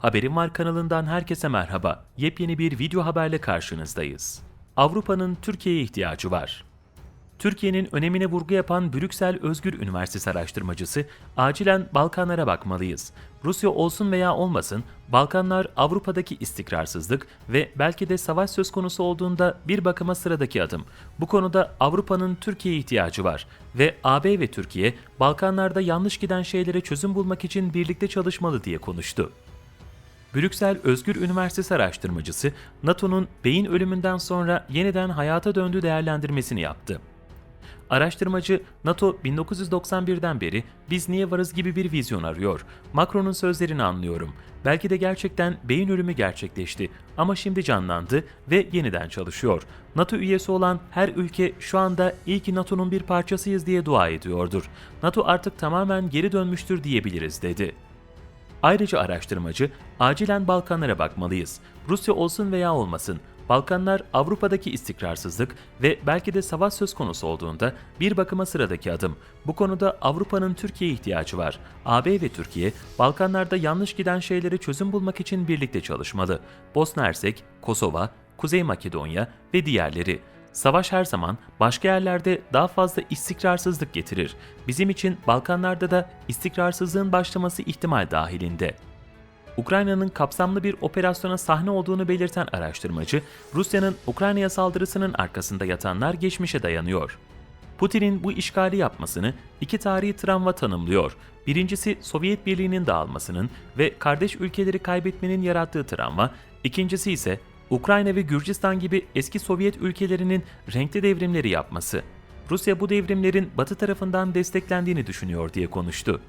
Haberim Var kanalından herkese merhaba. Yepyeni bir video haberle karşınızdayız. Avrupa'nın Türkiye'ye ihtiyacı var. Türkiye'nin önemine vurgu yapan Brüksel Özgür Üniversitesi araştırmacısı, acilen Balkanlara bakmalıyız. Rusya olsun veya olmasın, Balkanlar Avrupa'daki istikrarsızlık ve belki de savaş söz konusu olduğunda bir bakıma sıradaki adım. Bu konuda Avrupa'nın Türkiye'ye ihtiyacı var ve AB ve Türkiye, Balkanlarda yanlış giden şeylere çözüm bulmak için birlikte çalışmalı diye konuştu. Brüksel Özgür Üniversitesi araştırmacısı, NATO'nun beyin ölümünden sonra yeniden hayata döndüğü değerlendirmesini yaptı. Araştırmacı, NATO 1991'den beri biz niye varız gibi bir vizyon arıyor. Macron'un sözlerini anlıyorum. Belki de gerçekten beyin ölümü gerçekleşti ama şimdi canlandı ve yeniden çalışıyor. NATO üyesi olan her ülke şu anda iyi ki NATO'nun bir parçasıyız diye dua ediyordur. NATO artık tamamen geri dönmüştür diyebiliriz dedi. Ayrıca araştırmacı, acilen Balkanlara bakmalıyız. Rusya olsun veya olmasın, Balkanlar Avrupa'daki istikrarsızlık ve belki de savaş söz konusu olduğunda bir bakıma sıradaki adım. Bu konuda Avrupa'nın Türkiye'ye ihtiyacı var. AB ve Türkiye, Balkanlarda yanlış giden şeylere çözüm bulmak için birlikte çalışmalı. Bosna Hersek, Kosova, Kuzey Makedonya ve diğerleri. Savaş her zaman başka yerlerde daha fazla istikrarsızlık getirir. Bizim için Balkanlarda da istikrarsızlığın başlaması ihtimal dahilinde. Ukrayna'nın kapsamlı bir operasyona sahne olduğunu belirten araştırmacı, Rusya'nın Ukrayna'ya saldırısının arkasında yatanlar geçmişe dayanıyor. Putin'in bu işgali yapmasını iki tarihi travma tanımlıyor. Birincisi Sovyet Birliği'nin dağılmasının ve kardeş ülkeleri kaybetmenin yarattığı travma, ikincisi ise Ukrayna ve Gürcistan gibi eski Sovyet ülkelerinin renkli devrimleri yapması. Rusya bu devrimlerin Batı tarafından desteklendiğini düşünüyor diye konuştu.